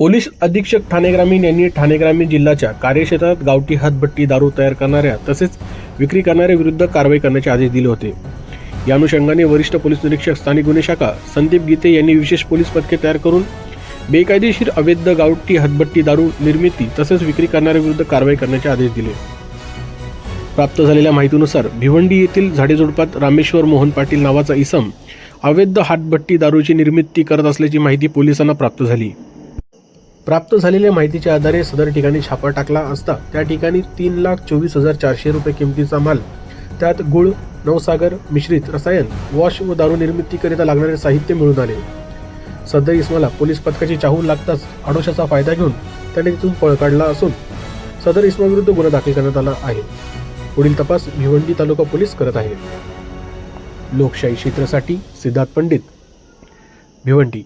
Police अधीक्षक ठाणे ग्रामीण यांनी ठाणे ग्रामीण जिल्ह्याच्या कार्यक्षेत्रात गावठी हातभट्टी दारू तयार करणाऱ्या तसेच विक्री करणाऱ्या विरुद्ध कारवाई करण्याचे आदेश दिले होते. या अनुषंगाने वरिष्ठ पोलीस निरीक्षक स्थानिक गुन्हे शाखा संदीप गीते यांनी विशेष पोलीस पथके तयार करून बेकायदेशीर अवैध गावठी हातभट्टी दारू निर्मिती तसेच विक्री करणाऱ्या विरुद्ध कारवाई करण्याचे आदेश दिले. प्राप्त झालेल्या माहितीनुसार भिवंडी येथील झाडेझुडपात रामेश्वर मोहन पाटील नावाचा इसम अवैध हातभट्टी दारूची निर्मिती करत असल्याची माहिती पोलिसांना प्राप्त झाली. प्राप्त झालेल्या माहितीच्या आधारे सदर ठिकाणी छापा टाकला असता त्या ठिकाणी तीन लाख चोवीस हजार चारशे रुपये किमतीचा माल त्यात गुळ नवसागर मिश्रित रसायन वॉश व दारू निर्मितीकरिता लागणारे साहित्य मिळून आले. सदर इस्माला पोलीस पथकाची चाहूल लागताच आडोशाचा फायदा घेऊन त्याने तिथून पळ काढला असून सदर इस्माविरुद्ध गुन्हा दाखल करण्यात आला आहे. पुढील तपास भिवंडी तालुका पोलीस करत आहे. लोकशाही क्षेत्रासाठी सिद्धार्थ पंडित भिवंडी.